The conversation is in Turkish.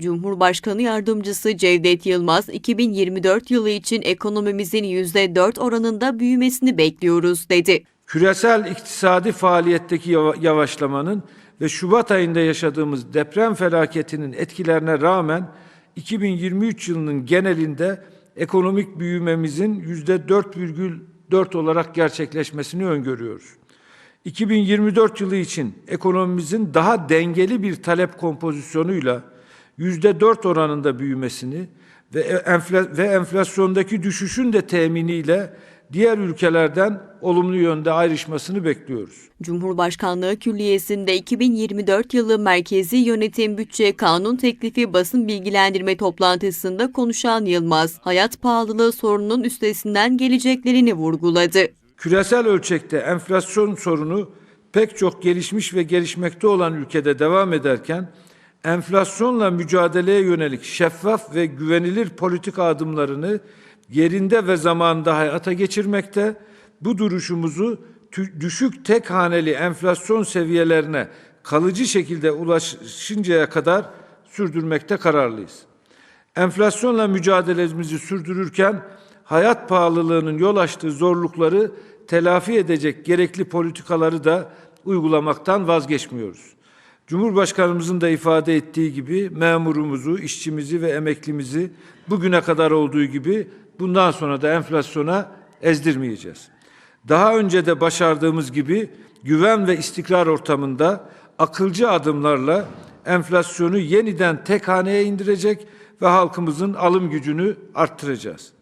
Cumhurbaşkanı Yardımcısı Cevdet Yılmaz, 2024 yılı için ekonomimizin %4 oranında büyümesini bekliyoruz dedi. küresel iktisadi faaliyetteki yava- yavaşlamanın ve Şubat ayında yaşadığımız deprem felaketinin etkilerine rağmen 2023 yılının genelinde ekonomik büyümemizin yüzde 4,4 olarak gerçekleşmesini öngörüyoruz. 2024 yılı için ekonomimizin daha dengeli bir talep kompozisyonuyla 4 oranında büyümesini ve enfla- ve enflasyondaki düşüşün de teminiyle diğer ülkelerden olumlu yönde ayrışmasını bekliyoruz. Cumhurbaşkanlığı Külliyesi'nde 2024 yılı Merkezi Yönetim Bütçe Kanun Teklifi basın bilgilendirme toplantısında konuşan Yılmaz, hayat pahalılığı sorununun üstesinden geleceklerini vurguladı. Küresel ölçekte enflasyon sorunu pek çok gelişmiş ve gelişmekte olan ülkede devam ederken enflasyonla mücadeleye yönelik şeffaf ve güvenilir politika adımlarını yerinde ve zamanında hayata geçirmekte, bu duruşumuzu düşük tek haneli enflasyon seviyelerine kalıcı şekilde ulaşıncaya kadar sürdürmekte kararlıyız. Enflasyonla mücadelemizi sürdürürken hayat pahalılığının yol açtığı zorlukları telafi edecek gerekli politikaları da uygulamaktan vazgeçmiyoruz. Cumhurbaşkanımızın da ifade ettiği gibi memurumuzu, işçimizi ve emeklimizi bugüne kadar olduğu gibi bundan sonra da enflasyona ezdirmeyeceğiz. Daha önce de başardığımız gibi güven ve istikrar ortamında akılcı adımlarla enflasyonu yeniden tek haneye indirecek ve halkımızın alım gücünü arttıracağız.